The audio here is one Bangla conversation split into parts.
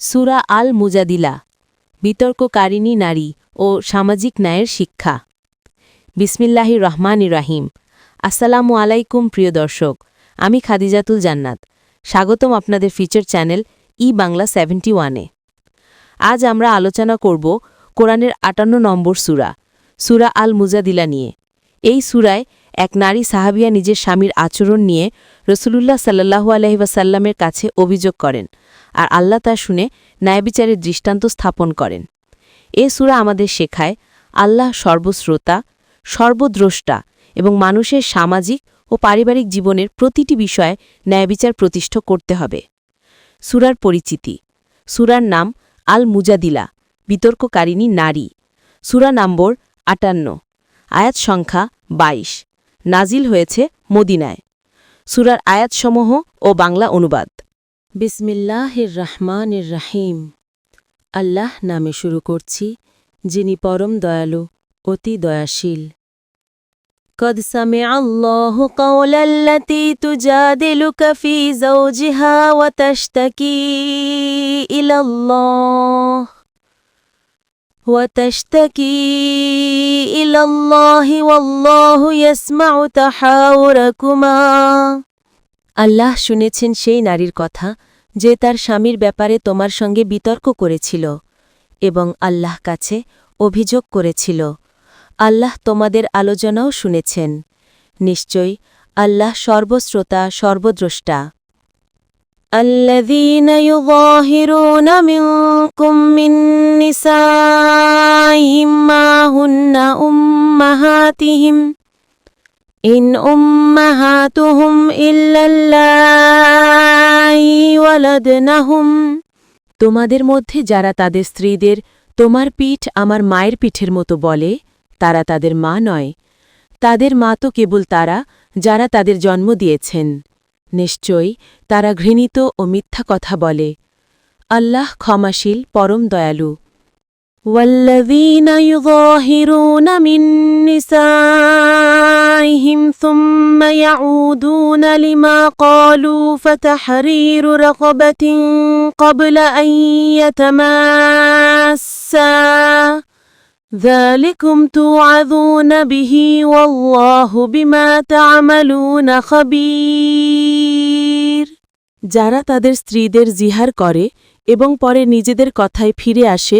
সুরা আল মুজাদিলা বিতর্ককারিণী নারী ও সামাজিক ন্যায়ের শিক্ষা। বিসমিল্লাহি রহমান ইরাহিম আসসালামু আলাইকুম প্রিয় দর্শক, আমি খাদিজাতুল জান্নাত। স্বাগতম আপনাদের feature channel E Bangla seventy ওয়ানে আজ আমরা আলোচনা করব কোরআনের আটান্ন নম্বর সুরা সুরা আল মুজাদিলা নিয়ে। এই সুরায় এক নারী সাহাবিয়া নিজের স্বামীর আচরণ নিয়ে রসুলুল্লাহ সাল্লাহু আলহিবাসাল্লামের কাছে অভিযোগ করেন। আর আল্লাহ তা শুনে ন্যায়বিচারের দৃষ্টান্ত স্থাপন করেন। এ সুরা আমাদের শেখায়, আল্লাহ সর্বশ্রোতা, সর্বদ্রষ্টা এবং মানুষের সামাজিক ও পারিবারিক জীবনের প্রতিটি বিষয়ে ন্যায়বিচার প্রতিষ্ঠা করতে হবে। সুরার পরিচিতি, সুরার নাম আল মুজাদিলা বিতর্ককারিণী নারী, সুরা নম্বর আটান্ন, আয়াত সংখ্যা ২২ নাজিল হয়েছে মদিনায়। সুরার আয়াতসমূহ ও বাংলা অনুবাদ। বিসমিল্লাহির রহমানির রাহিম আল্লাহ নামে শুরু করছি যিনি পরম দয়ালু অতি দয়াশীল قد سمع الله قول التي تجادلك في زوجها وتشتكي إلى الله وتشتكي إلى الله والله يسمع تحاوركما আল্লাহ শুনেছেন সেই নারীর কথা যে তার স্বামীর ব্যাপারে তোমার সঙ্গে বিতর্ক করেছিল এবং আল্লাহ কাছে অভিযোগ করেছিল আল্লাহ তোমাদের আলোচনাও শুনেছেন নিশ্চয়ই আল্লাহ সর্বশ্রোতা সর্বদ্রষ্টা الذين يظاهرون منكم من نسائهم ما هن أمهاتهم إن أمهاتهم إلا اللائي ولدنهم তোমাদের মধ্যে যারা তাদের স্ত্রীদের তোমার পিঠ আমার মায়ের পিঠের মতো বলে তারা তাদের মা নয় তাদের মা তো কেবল তারা যারা তাদের জন্ম দিয়েছেন নিশ্চয়ই তারা ঘৃণিত ও মিথ্যা কথা বলে আল্লাহ ক্ষমাশীল পরম দয়ালু والذين يظاهرون من نسائهم ثم يعودون لما قالوا فتحرير رقبة قبل أن يتماسا ذلكم توعظون به والله بما تعملون خبير যারা তাদের স্ত্রীদের জিহার করে এবং পরে নিজেদের কথায় ফিরে আসে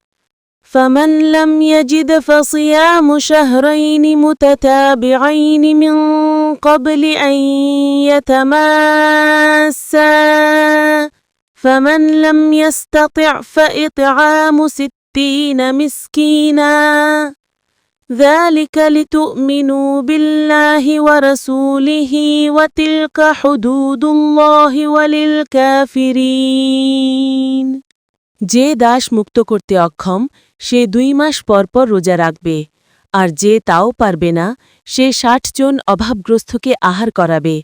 فمن لم يجد فصيام شهرين متتابعين من قبل أن يتماسا فمن لم يستطع فإطعام ستين مسكينا ذلك لتؤمنوا بالله ورسوله وتلك حدود الله وللكافرين যে দাস মুক্ত করতে অক্ষম সে দুই মাস পরপর রোজা রাখবে, আর যে তাও পারবে না, সে ষাট জন অভাবগ্রস্তকে আহার করাবে।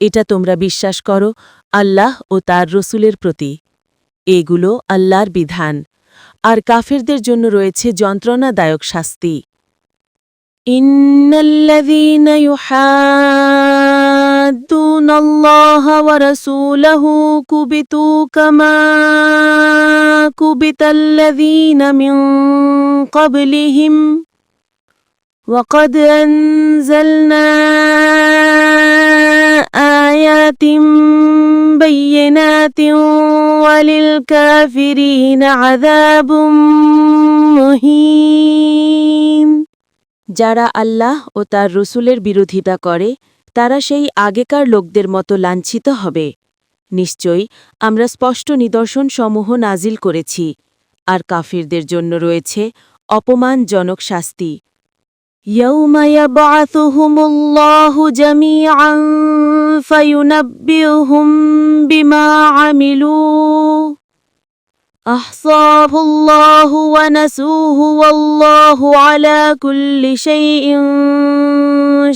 এটা তোমরা বিশ্বাস করো, আল্লাহ ও তার রসুলের প্রতি। এগুলো আল্লাহর বিধান। আর কাফেরদের জন্য রয়েছে যন্ত্রণাদায়ক শাস্তি। إن الذين يحادون الله ورسوله كبتوا كما كبت الذين من قبلهم وقد أنزلنا آيات بينات وللكافرين عذاب مهين যারা আল্লাহ ও তার রসুলের বিরোধিতা করে তারা সেই আগেকার লোকদের মতো লাঞ্ছিত হবে নিশ্চয়ই আমরা স্পষ্ট নিদর্শনসমূহ নাজিল করেছি আর কাফিরদের জন্য রয়েছে অপমানজনক শাস্তি يوم يبعثهم الله جميعا فينبئهم بما عملوا أحصاه الله ونسوه والله على كل شيء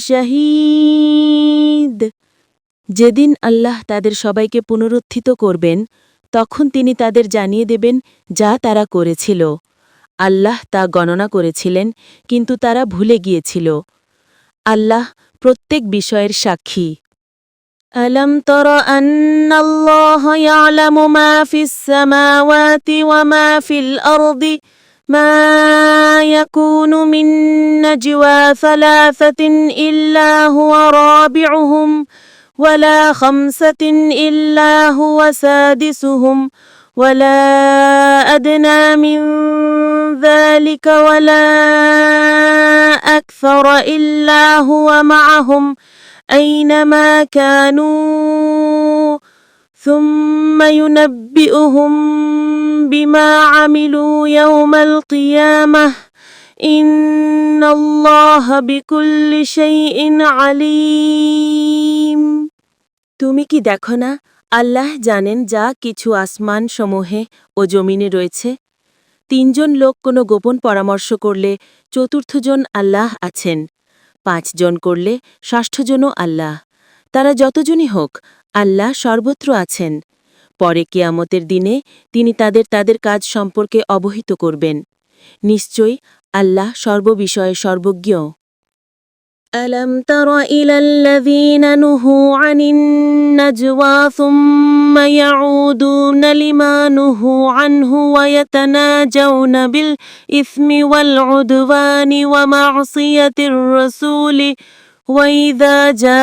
شهيد যেদিন আল্লাহ তাদের সবাইকে পুনরুত্থিত করবেন তখন তিনি তাদের জানিয়ে দেবেন যা তারা করেছিল আল্লাহ তা গণনা করেছিলেন কিন্তু তারা ভুলে গিয়েছিল আল্লাহ প্রত্যেক বিষয়ের সাক্ষী ألم تر أن الله يعلم ما في السماوات وما في الأرض ما يكون من نجوى ثلاثة إلا هو رابعهم ولا خمسة إلا هو سادسهم ولا أدنى من ذلك ولا أكثر إلا هو معهم. أينما كانوا ثم ينبئهم بما عملوا يوم القيامة إن الله بكل شيء عليم তুমি কি দেখো না আল্লাহ জানেন যা কিছু আসমান সমূহে ও জমিনে রয়েছে তিনজন লোক কোনো গোপন পরামর্শ করলে চতুর্থজন আল্লাহ আছেন পাঁচজন করলে ষষ্ঠজনও আল্লাহ তারা যতজনই হোক আল্লাহ সর্বত্র আছেন পরে কিয়ামতের দিনে তিনি তাদের তাদের কাজ সম্পর্কে অবহিত করবেন নিশ্চয়ই আল্লাহ সর্ববিষয়ে সর্বজ্ঞ ألم تر إلى الذين نهوا عن النجوى ثم يعودون لما نهوا عنه ويتناجون بالإثم والعدوان ومعصية الرسول وإذا جاءوك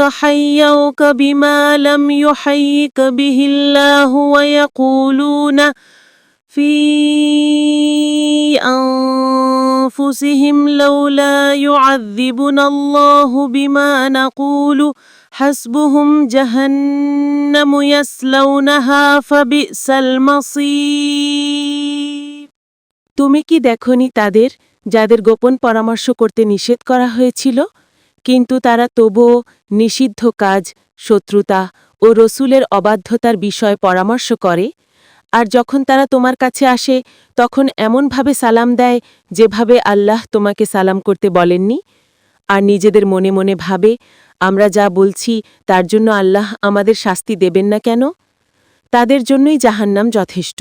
حيوك بما لم يحيك به الله ويقولون في أنفسهم لولا يعذبنا الله بما نقول حسبهم جهنم يسلونها فبئس المصير তুমি কি দেখনি তাদের যাদের গোপন পরামর্শ করতে নিষেধ করা হয়েছিল, কিন্তু তারা তবুও নিষিদ্ধ কাজ, শত্রুতা ও রসুলের অবাধ্যতার বিষয় পরামর্শ করে, আর যখন তারা তোমার কাছে আসে, তখন এমনভাবে সালাম দেয় যেভাবে আল্লাহ তোমাকে সালাম করতে বলেননি। আর নিজেদের মনে মনে ভাবে, আমরা যা বলছি তার জন্য আল্লাহ আমাদের শাস্তি দেবেন না কেন? তাদের জন্যই জাহান্নাম যথেষ্ট।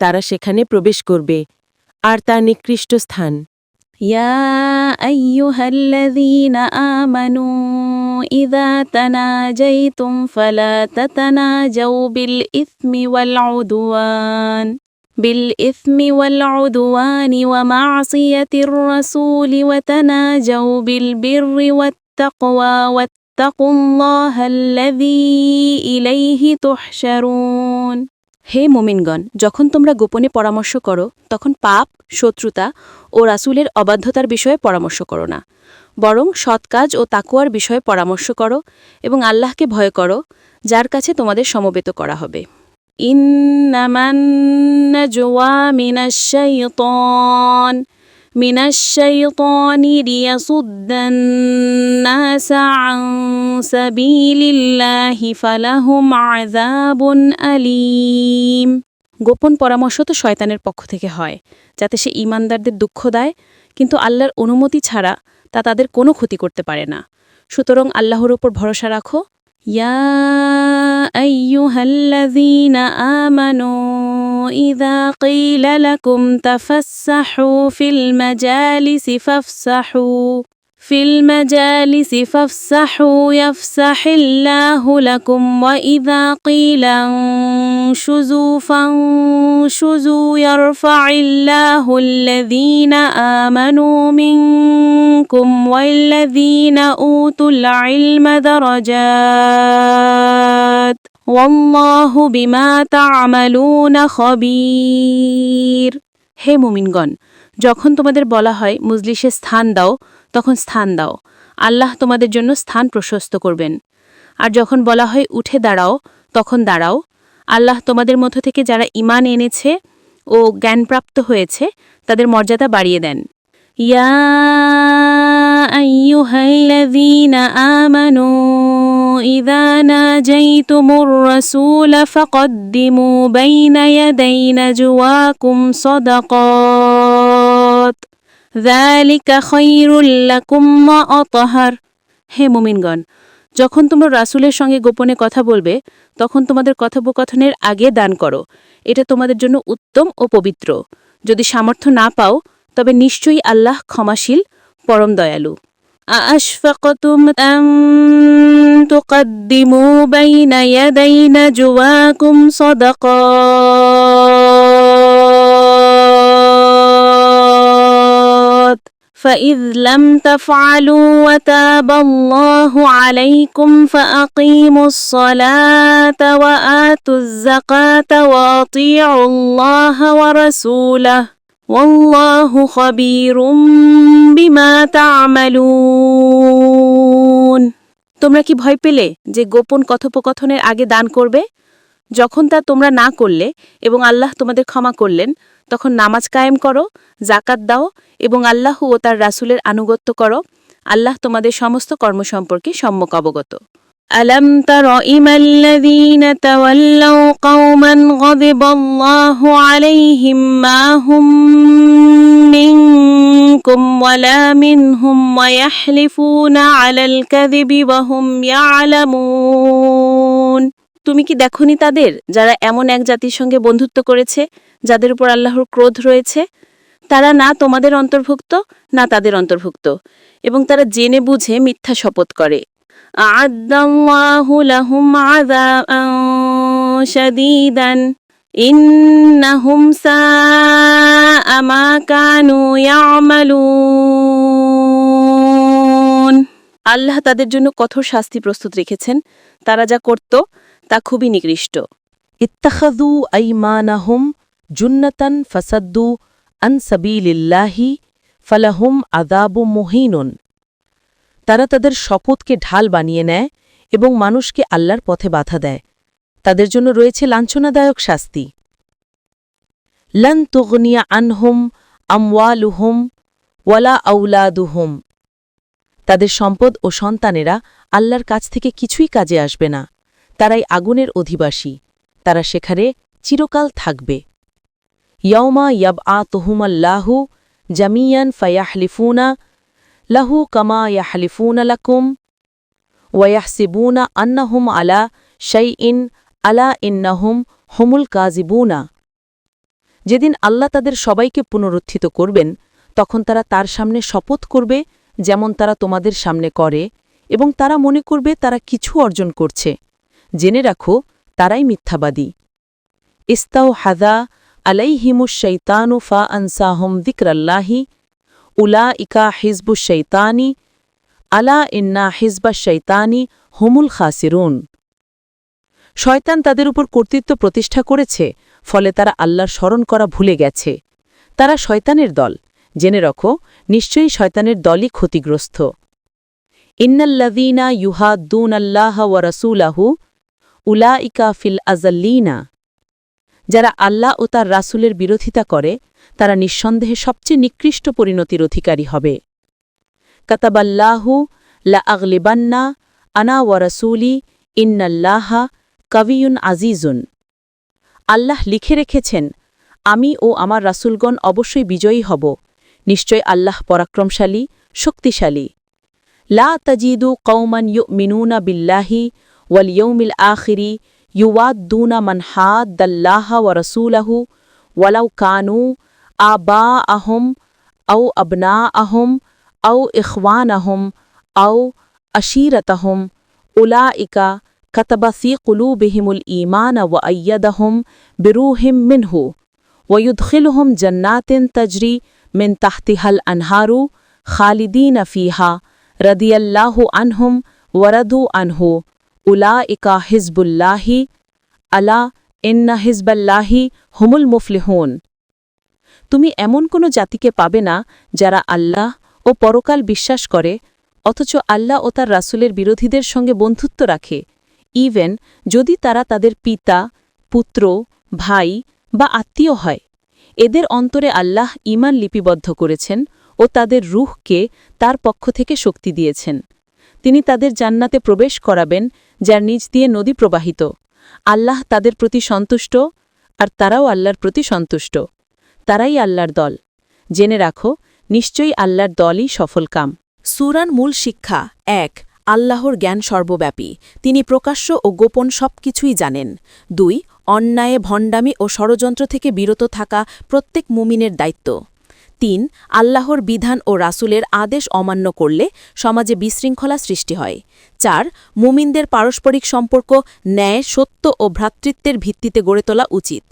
তারা সেখানে প্রবেশ করবে। আর তার নিকৃষ্ট স্থান يا أيها الذين آمنوا إذا تناجيتم فلا تتناجوا بالإثم والعدوان بالإثم والعدوان ومعصية الرسول وتناجوا بالبر والتقوى واتقوا الله الذي إليه تحشرون হে মোমিনগণ, যখন তোমরা গোপনে পরামর্শ করো, তখন পাপ, শত্রুতা ও রাসুলের অবাধ্যতার বিষয়ে পরামর্শ করো না। বরং সৎ কাজ ও তাকুয়ার বিষয়ে পরামর্শ করো এবং আল্লাহকে ভয় করো, যার কাছে তোমাদের সমবেত করা হবে। ইন্নামান্নাজওয়া মিনাশ-শাইতান মিনাশ-শাইতানি লিয়াসুদ্দান-নাসা আন সাবিলিল্লাহি ফালাহুম আযাবুন আলীম গোপন পরামর্শ তো শয়তানের পক্ষ থেকে হয়, যাতে সে ইমানদারদের দুঃখ দেয়, কিন্তু আল্লাহর অনুমতি ছাড়া তা তাদের কোনো ক্ষতি করতে পারে না। সুতরাং আল্লাহর উপর ভরসা রাখো। ইয়া আইয়ুহাল্লাযীনা আমানু। وإذا قيل لكم تفسحوا في المجالس فافسحوا في المجالس فافسحوا يفسح الله لكم وإذا قيل انشزوا فانشزوا يرفع الله الذين آمنوا منكم والذين أوتوا العلم درجات. ওয়াল্লাহ বিমা তা আমালুনা হে মুমিনগণ, যখন তোমাদের বলা হয় মজলিসে স্থান দাও, তখন স্থান দাও। আল্লাহ তোমাদের জন্য স্থান প্রশস্ত করবেন। আর যখন বলা হয় উঠে দাঁড়াও, তখন দাঁড়াও। আল্লাহ তোমাদের মধ্য থেকে যারা ইমান এনেছে ও জ্ঞানপ্রাপ্ত হয়েছে, তাদের মর্যাদা বাড়িয়ে দেন। ইয়া আইয়ুহাল্লাযীনা আমানু ইযা নাজাইতুমুর রাসূলা ফাকদ্দিমু বাইনা ইয়াদাই নাজওয়াকুম সাদাকাত ذَلِكَ خَيْرٌ لَكُمْ وَأَطْهَرُ হে মুমিনগণ যখন তোমরা রাসূলের সঙ্গে গোপনে কথা বলবে তখন তোমাদের কথোপকথনের আগে দান করো এটা তোমাদের জন্য উত্তম ও পবিত্র যদি সামর্থ্য না পাও তবে নিশ্চয়ই আল্লাহ ক্ষমাশীল পরম দয়ালু أأشفقتم أن تقدموا بين يدي نجواكم صدقات فإذ لم تفعلوا وتاب الله عليكم فأقيموا الصلاة وآتوا الزكاة وأطيعوا الله ورسوله والله خبير بما تعملون তোমরা কি ভয় পেলে যে গোপন কথোপকথনের আগে দান করবে যখন তা তোমরা না করলে এবং আল্লাহ তোমাদের ক্ষমা করলেন তখন নামাজ কায়েম করো জাকাত দাও এবং আল্লাহ ও তার রাসূলের আনুগত্য করো আল্লাহ তোমাদের সমস্ত কর্ম সম্পর্কে সম্যক অবগত ألم تر إلى الذين تولوا قوما غضب الله عليهم ما هم منكم ولا منهم ويحلفون على الكذب وهم يعلمون তুমি কি দেখনি তাদের যারা এমন এক জাতির সঙ্গে বন্ধুত্ব করেছে যাদের উপর আল্লাহর ক্রোধ রয়েছে তারা না তোমাদের অন্তর্ভুক্ত না তাদের অন্তর্ভুক্ত এবং তারা জেনে বুঝে মিথ্যা শপথ করে أعد الله لهم عذابا شديدا إنهم ساء ما كانوا يعملون আল্লাহ তাদের জন্য কঠোর শাস্তি প্রস্তুত রেখেছেন তারা যা করত তা খুবই নিকৃষ্ট ইত্তাখাদু আইমানাহুম জুন্নাতান ফাসাদ্দু আন সাবিলিল্লাহি ফালাহুম আদাবু মুহিনুন তারা তাদের শপথকে ঢাল বানিয়ে নেয় এবং মানুষকে আল্লাহর পথে বাধা দেয়। তাদের জন্য রয়েছে লাঞ্ছনাদায়ক শাস্তি। লন তুগনিয়া আনহুম আমওয়ালুহুম ওয়ালা আউলাদুহুম। তাদের সম্পদ ও সন্তানেরা আল্লাহর কাছ থেকে কিছুই কাজে আসবে না। তারাই আগুনের অধিবাসী। তারা সেখানে চিরকাল থাকবে। ইয়মা ইয়াব আ তহুমাল্লাহু জামিয়ান ফায়াহলিফুনা লাহু কামা ইয়াহলিফুনা লাকুম ওয়াহসিবুনা আন্নাহুম আলা শাইইন আলা ইন্নাহুম হুমুল কাজিবুনা যেদিন আল্লাহ তাদের সবাইকে পুনরুত্থিত করবেন, তখন তারা তার সামনে শপথ করবে যেমন তারা তোমাদের সামনে করে, এবং তারা মনে করবে তারা কিছু অর্জন করছে। জেনে রাখো, তারাই মিথ্যাবাদী। ইস্তাও হাদা আলাইহিমুস শৈতানু ফা আনসাহম দিক্রাল্লাহি উলা ইকা হিজবু শৈতানি, আলা ইন্না হিজবা শৈতানি হুমুল খাসিরুন। শয়তান তাদের উপর কর্তৃত্ব প্রতিষ্ঠা করেছে, ফলে তারা আল্লাহর স্মরণ করা ভুলে গেছে। তারা শয়তানের দল। জেনে রাখো, নিশ্চয়ই শয়তানের দলই ক্ষতিগ্রস্ত। ইন্নাল্লাযীনা ইউহাদ্দুন আল্লাহ ওয়া রাসূলাহু উলাইকা ফিল আযাল্লিনা। যারা আল্লাহ ও তার রাসূলের বিরোধিতা করে তারা নিঃসন্দেহে সবচেয়ে নিকৃষ্ট পরিণতির অধিকারী হবে। কাতাবাল্লাহু লা আগলিবান্না আনা ওয়া রাসূলি ইন্নাল্লাহা কবিয়ুন আজিজুন। আল্লাহ লিখে রেখেছেন, আমি ও আমার রাসূলগণ অবশ্যই বিজয়ী হব। নিশ্চয় আল্লাহ পরাক্রমশালী, শক্তিশালী। লা তাজিদু কৌমান মিনুনা বিল্লাহি ওয়াল ইয়ৌমিল আখিরি ইউওয়াদ্দুনা মান হাদ্দাল্লাহ ওয়া রাসূলাহু ওয়ালাউ কানু آباءهم أو أبناءهم أو إخوانهم أو عشيرتهم أولئك كتب في قلوبهم الإيمان وأيدهم بروح منه ويدخلهم جنات تجري من تحتها الأنهار خالدين فيها رضي الله عنهم وردوا عنه. أولئك حزب الله ألا إن حزب الله هم المفلحون. তুমি এমন কোনো জাতিকে পাবে না যারা আল্লাহ ও পরকাল বিশ্বাস করে, অথচ আল্লাহ ও তার রাসূলের বিরোধীদের সঙ্গে বন্ধুত্ব রাখে। ইভেন যদি তারা তাদের পিতা, পুত্র, ভাই বা আত্মীয় হয়, এদের অন্তরে আল্লাহ ইমান লিপিবদ্ধ করেছেন ও তাদের রুহকে তার পক্ষ থেকে শক্তি দিয়েছেন। তিনি তাদের জান্নাতে প্রবেশ করাবেন, যার নিচ দিয়ে নদী প্রবাহিত। আল্লাহ তাদের প্রতি সন্তুষ্ট আর তারাও আল্লাহর প্রতি সন্তুষ্ট। তারাই আল্লাহর দল। জেনে রাখো, নিশ্চয়ই আল্লাহর দলই সফলকাম সুরান মূল শিক্ষা এক, আল্লাহর জ্ঞান সর্বব্যাপী। তিনি প্রকাশ্য ও গোপন সব কিছুই জানেন। দুই, অন্যায়ে, ভণ্ডামি ও ষড়যন্ত্র থেকে বিরত থাকা প্রত্যেক মুমিনের দায়িত্ব। তিন, আল্লাহর বিধান ও রাসূলের আদেশ অমান্য করলে সমাজে বিশৃঙ্খলা সৃষ্টি হয়। চার, মুমিনদের পারস্পরিক সম্পর্ক ন্যায়, সত্য ও ভ্রাতৃত্বের ভিত্তিতে গড়ে তোলা উচিত।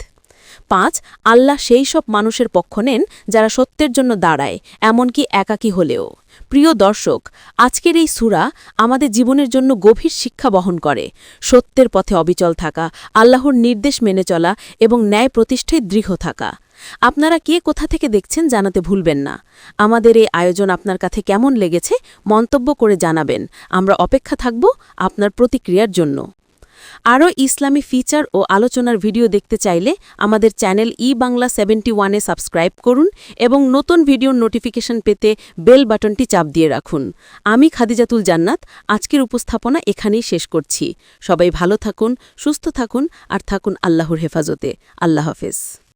পাঁচ, আল্লাহ সেই সব মানুষের পক্ষ নেন যারা সত্যের জন্য দাঁড়ায়, এমনকি একাকী হলেও। প্রিয় দর্শক, আজকের এই সুরা আমাদের জীবনের জন্য গভীর শিক্ষা বহন করে। সত্যের পথে অবিচল থাকা, আল্লাহর নির্দেশ মেনে চলা এবং ন্যায় প্রতিষ্ঠায় দৃঢ় থাকা। আপনারা কে কোথা থেকে দেখছেন জানাতে ভুলবেন না। আমাদের এই আয়োজন আপনার কাছে কেমন লেগেছে মন্তব্য করে জানাবেন। আমরা অপেক্ষা থাকব আপনার প্রতিক্রিয়ার জন্য। আরও ইসলামী ফিচার ও আলোচনার ভিডিও দেখতে চাইলে আমাদের চ্যানেল ই বাংলা সেভেন্টি ওয়ানে সাবস্ক্রাইব করুন এবং নতুন ভিডিওর নোটিফিকেশন পেতে বেল বাটনটি চাপ দিয়ে রাখুন। আমি খাদিজাতুল জান্নাত, আজকের উপস্থাপনা এখানেই শেষ করছি। সবাই ভালো থাকুন, সুস্থ থাকুন, আর থাকুন আল্লাহর হেফাজতে। আল্লাহ হাফেজ।